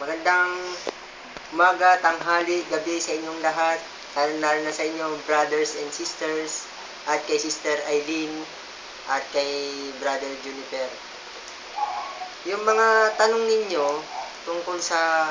Magandang umaga, tanghali, gabi sa inyong lahat. Lalo na sa inyo, brothers and sisters, at kay Sister Eileen, at kay Brother Juniper. Yung mga tanong ninyo tungkol sa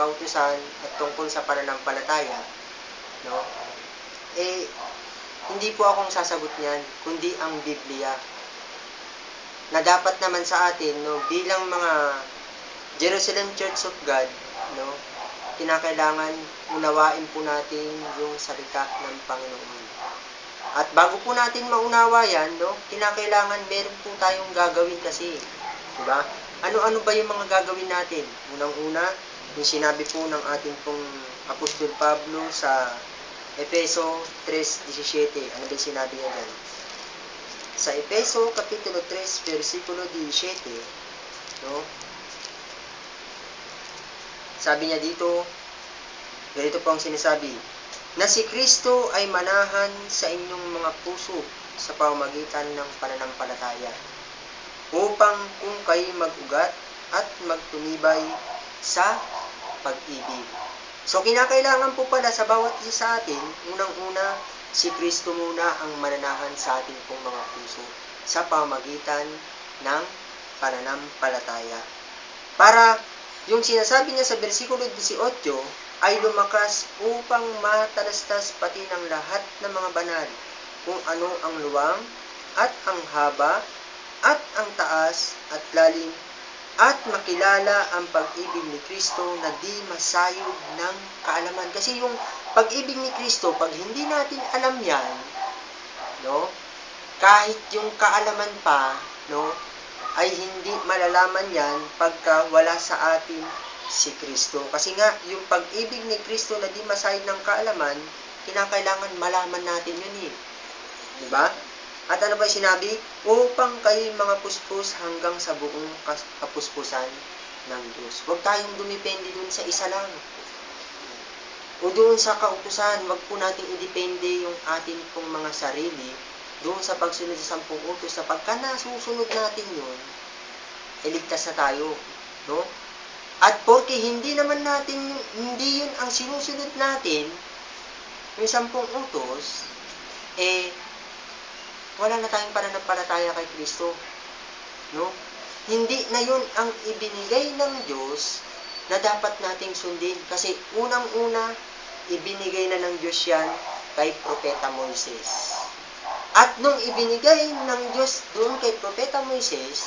kautusan at tungkol sa pananampalataya, no? Eh, hindi po akong sasagot niyan, kundi ang Biblia. Na dapat naman sa atin, no, bilang mga Jerusalem Church of God, no, kinakailangan unawain po natin yung salita ng Panginoon. At bago po natin maunawa yan, no, kinakailangan meron po tayong gagawin kasi. Diba? Ano-ano ba yung mga gagawin natin? Unang-una, yung sinabi po ng ating pong Apostol Pablo sa Efeso 3.17. Ano ba yung sinabi niya dyan? Sa Efeso Kapitulo 3, versikulo 17, no? Sabi niya dito, ganito po ang sinasabi, na si Kristo ay manahan sa inyong mga puso sa pamamagitan ng pananampalataya, upang kung kayo mag-ugat at magtumibay sa pag-ibig. So, kinakailangan po pala sa bawat isa sa atin, unang-una, si Kristo muna ang mananahan sa ating pong mga puso sa pamagitan ng pananampalataya. Para yung sinasabi niya sa versikulo 18 ay lumakas upang matalastas pati ng lahat ng mga banal kung ano ang luwang at ang haba at ang taas at lalim at makilala ang pag-ibig ni Kristo na di masayod ng kaalaman. Kasi yung pag-ibig ni Kristo, pag hindi natin alam yan, no, kahit yung kaalaman pa, no, ay hindi malalaman yan pagka wala sa atin si Kristo. Kasi nga, yung pag-ibig ni Kristo na di masayod ng kaalaman, kinakailangan malaman natin yun eh. Diba? At ano ba sinabi? Upang kayo mga puspos hanggang sa buong kapuspusan ng Diyos. Huwag tayong dumipende dun sa isa lang. O doon sa kautusan, wag po nating idepende yung atin pong mga sarili doon sa pagsunod sa sampung utos na pagka nasusunod natin yun, iligtas na tayo. No? At porque hindi naman natin, hindi yun ang sinusunod natin, yung sampung utos, eh, wala na tayong pananampalataya kay Kristo. No? Hindi na yun ang ibinigay ng Diyos na dapat nating sundin. Kasi unang-una, ibinigay na ng Diyos yan kay Propeta Moises. At nung ibinigay ng Diyos doon kay Propeta Moises,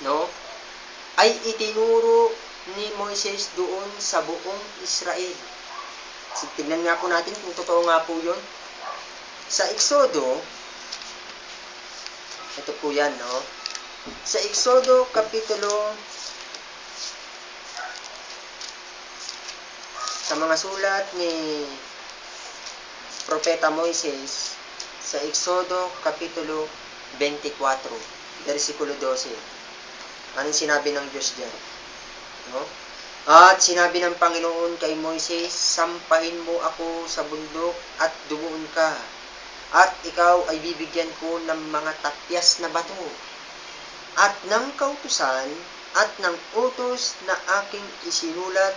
no, ay itinuro ni Moises doon sa buong Israel. So, tignan nga po natin kung totoo nga po yun. Sa Exodo, ito po yan, no? Sa Exodo, Kapitulo, sa mga sulat ni Propeta Moises, sa Exodo, Kapitulo 24, versikulo 12. Anong sinabi ng Diyos dyan? No? At sinabi ng Panginoon kay Moises, sampahin mo ako sa bundok at dumuon ka at ikaw ay bibigyan ko ng mga tapyas na bato at ng kautusan at ng utos na aking isinulat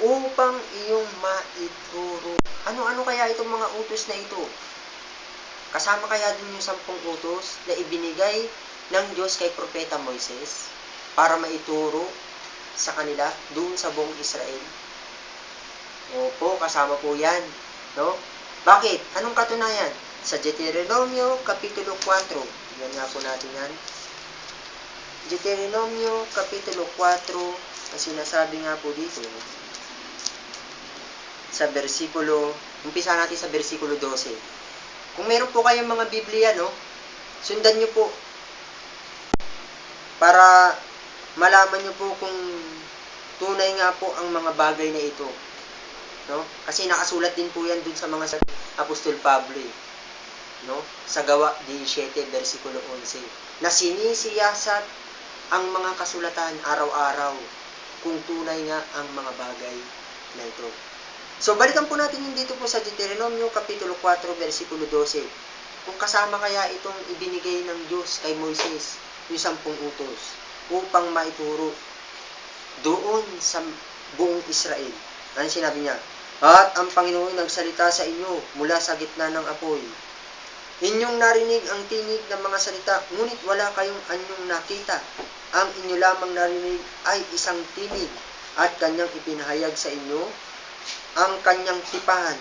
upang iyong maituro. Ano-ano kaya itong mga utos na ito? Kasama kaya din yung sampung utos na ibinigay ng Diyos kay Propeta Moises para maituro sa kanila doon sa buong Israel? Opo, kasama po yan. No? Bakit? Anong katunayan? Sa Deuteronomio, Kapitulo 4. Tingnan nga po natin yan. Deuteronomio, Kapitulo 4, ang sinasabi nga po dito, sa versikulo, umpisa natin sa versikulo 12. Kung meron po kayong mga Biblia, no, sundan nyo po para malaman nyo po kung tunay nga po ang mga bagay na ito. No? Kasi nakasulat din po yan dun sa mga Apostol Pablo eh. No? Sa gawa 17 versikulo 11 na sinisiyasat ang mga kasulatan araw-araw kung tunay nga ang mga bagay na ito. So, balikan po natin yung dito po sa Deuteronomio Kapitulo 4, versikulo 12. Kung kasama kaya itong ibinigay ng Diyos kay Moises, yung sampung utos, upang maituro doon sa buong Israel. Ano sinabi niya? At ang Panginoon nagsalita sa inyo mula sa gitna ng apoy. Inyong narinig ang tinig ng mga salita, ngunit wala kayong anyong nakita. Ang inyo lamang narinig ay isang tinig at kanyang ipinahayag sa inyo ang kanyang tipan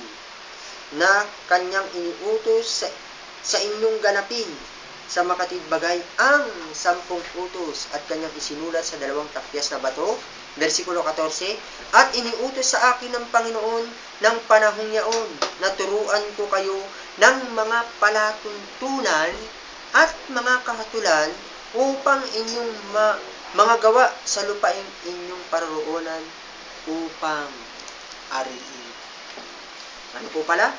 na kanyang iniutos sa, sa inyong ganapin. Sa makatid bagay ang sampung utos at kanyang isinulat sa dalawang tapyas na bato versikulo 14, At iniutos sa akin ng Panginoon ng panahong yaon na turuan ko kayo ng mga palatuntunan at mga kahatulan upang inyong ma mga gawa sa lupain inyong paroroonan upang ariin. Ano po pala?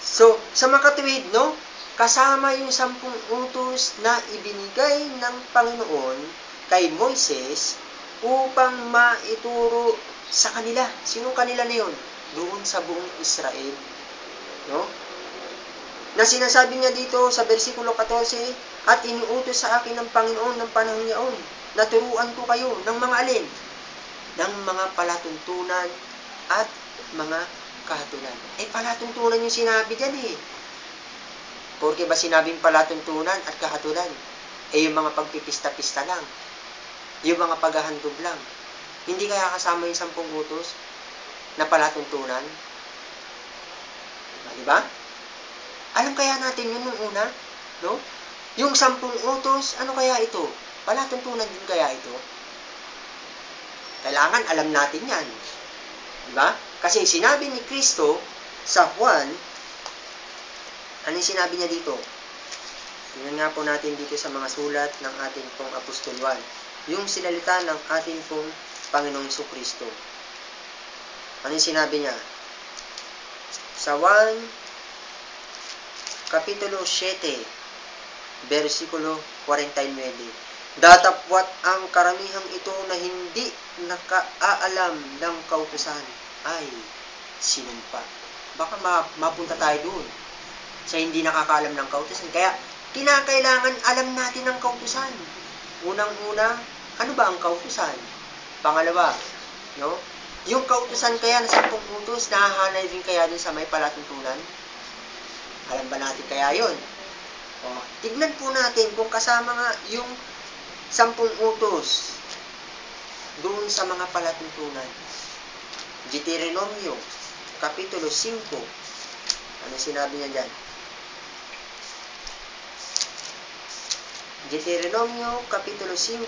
So, sa makatuwid, no? Kasama yung sampung utos na ibinigay ng Panginoon kay Moises upang maituro sa kanila. Sino kanila na yun? Doon sa buong Israel. No? Na sinasabi niya dito sa versikulo 14, At iniutos sa akin ng Panginoon ng panahon niyaon, na turuan ko kayo ng mga alin? Ng mga palatuntunan at mga kahatulan. Eh, palatuntunan yung sinabi dyan eh. Porque ba sinabing palatuntunan at kahatulan? Eh, yung mga pagpipista-pista lang yung mga paghahandog lang. Hindi kaya kasama yung sampung utos na palatuntunan? Di ba? Alam kaya natin yun nung una? No? Yung sampung utos, ano kaya ito? Palatuntunan din kaya ito? Kailangan alam natin yan. Di ba? Kasi sinabi ni Kristo sa Juan, ano sinabi niya dito? Tingnan nga po natin dito sa mga sulat ng ating pong Apostol Juan yung sinalita ng ating pong Panginoong Kristo. Ano sinabi niya? Sa 1, Kapitulo 7, versikulo 49. Datapwat ang karamihang ito na hindi nakaaalam ng kautusan ay sinumpa. Baka ma mapunta tayo doon sa hindi nakakaalam ng kautusan. Kaya, kinakailangan alam natin ang kautusan Unang-una, ano ba ang kautusan? Pangalawa, no? Yung kautusan kaya na sampung utos, nahahanay din kaya dun sa may palatuntunan? Alam ba natin kaya yon? O, tignan po natin kung kasama nga yung sampung utos doon sa mga palatuntunan. Deuteronomio, Kapitulo 5. Ano sinabi niya dyan? Deuteronomio Kapitulo 5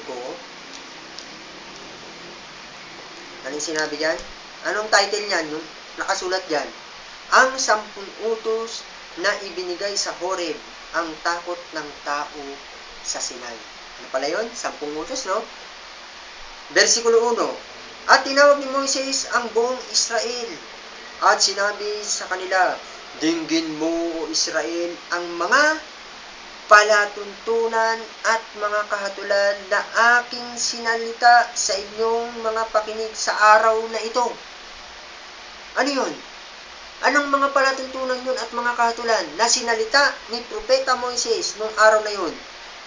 Anong sinabi dyan? Anong title niyan? No? Nakasulat dyan. Ang sampung utos na ibinigay sa Horeb ang takot ng tao sa Sinai. Ano pala yun? Sampung utos, no? Versikulo 1. At tinawag ni Moises ang buong Israel at sinabi sa kanila, Dinggin mo, O Israel, ang mga palatuntunan at mga kahatulan na aking sinalita sa inyong mga pakinig sa araw na ito. Ano yun? Anong mga palatuntunan yun at mga kahatulan na sinalita ni Propeta Moises noong araw na yun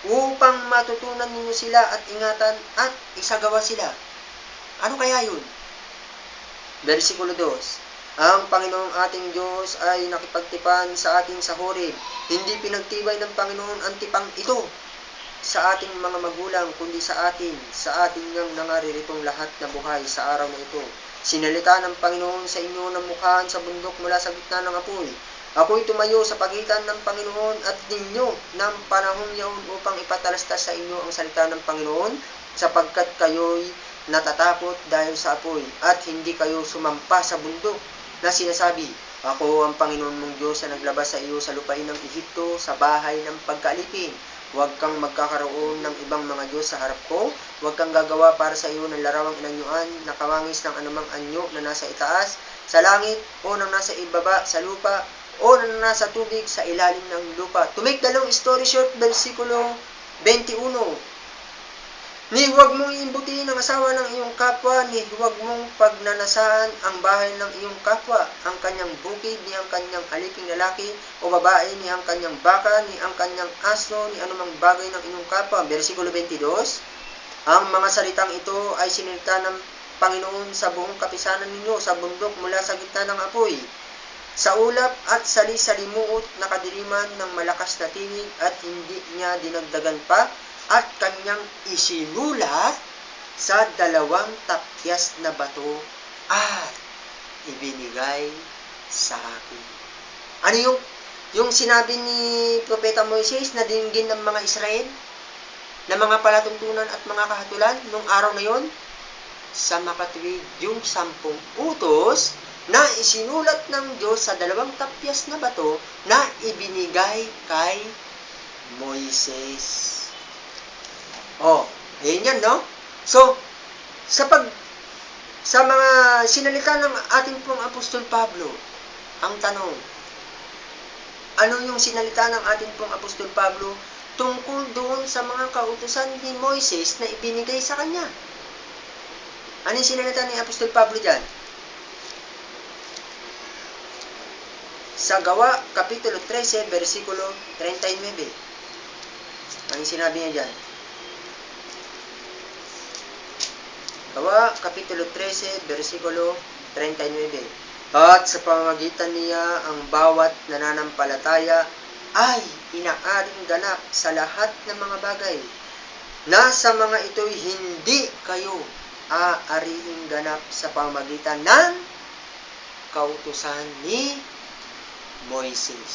upang matutunan ninyo sila at ingatan at isagawa sila? Ano kaya yun? Versikulo 2 ang Panginoong ating Diyos ay nakipagtipan sa ating sa Horeb. Hindi pinagtibay ng Panginoon ang tipang ito sa ating mga magulang, kundi sa atin, sa ating ngang nangarirитong lahat na buhay sa araw na ito. Sinalita ng Panginoon sa inyo ng mukhaan sa bundok mula sa gitna ng apoy. Ako'y tumayo sa pagitan ng Panginoon at ninyo ng panahong yaon upang ipatalastas sa inyo ang salita ng Panginoon sapagkat kayo'y natatakot dahil sa apoy at hindi kayo sumampa sa bundok na sinasabi, Ako ang Panginoon mong Diyos na naglabas sa iyo sa lupain ng Ehipto, sa bahay ng pagkaalipin. Huwag kang magkakaroon ng ibang mga Diyos sa harap ko. Huwag kang gagawa para sa iyo ng larawang inanyuan na kawangis ng anumang anyo na nasa itaas, sa langit, o nang nasa ibaba, sa lupa, o nang nasa tubig, sa ilalim ng lupa. To make the long story short, versikulo 21, Ni huwag mong iimbutihin ang asawa ng iyong kapwa, ni huwag mong pagnanasaan ang bahay ng iyong kapwa, ang kanyang bukid, ni ang kanyang aliping lalaki o babae, ni ang kanyang baka, ni ang kanyang aso, ni anumang bagay ng iyong kapwa. Versikulo 22. Ang mga salitang ito ay sinilita ng Panginoon sa buong kapisanan ninyo sa bundok mula sa gitna ng apoy. Sa ulap at sali-salimuot na kadiliman ng malakas na tinig at hindi niya dinagdagan pa at kanyang isinulat sa dalawang tapyas na bato at ibinigay sa akin. Ano yung yung sinabi ni Propeta Moises na dinggin ng mga Israel na mga palatuntunan at mga kahatulan nung araw na yon sa makatuwid yung sampung utos na isinulat ng Diyos sa dalawang tapyas na bato na ibinigay kay Moises. Oh, ayun yan, no? So, sa pag sa mga sinalita ng ating pong Apostol Pablo, ang tanong, ano yung sinalita ng ating pong Apostol Pablo tungkol doon sa mga kautusan ni Moises na ibinigay sa kanya? Ano yung sinalita ni Apostol Pablo dyan? Sa Gawa, Kapitulo 13, versikulo 39. Ano yung sinabi niya dyan? Gawa, Kapitulo 13, versikulo 39. At sa pamamagitan niya ang bawat nananampalataya ay inaaring ganap sa lahat ng mga bagay. Na sa mga ito'y hindi kayo aariing ganap sa pamamagitan ng kautusan ni Moises.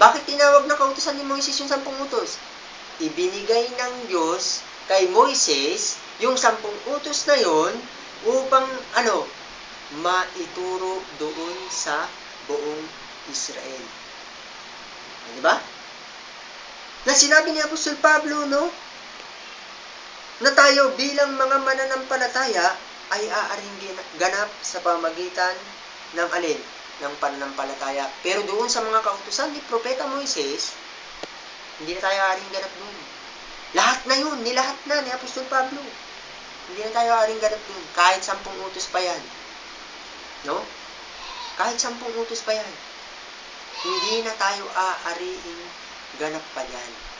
Bakit tinawag na kautusan ni Moises yung sampung utos? Ibinigay ng Diyos kay Moises yung sampung utos na yon upang ano, maituro doon sa buong Israel. Di ba? Na sinabi ni Apostol Pablo, no? Na tayo bilang mga mananampalataya ay aaring ganap sa pamagitan ng alin? Ng pananampalataya. Pero doon sa mga kautusan ni Propeta Moises, hindi na tayo aaring ganap doon. Lahat na yun, nilahat na ni Apostol Pablo. Hindi na tayo aaring ganap doon. Kahit sampung utos pa yan. No? Kahit sampung utos pa yan. Hindi na tayo aariing ganap pa yan.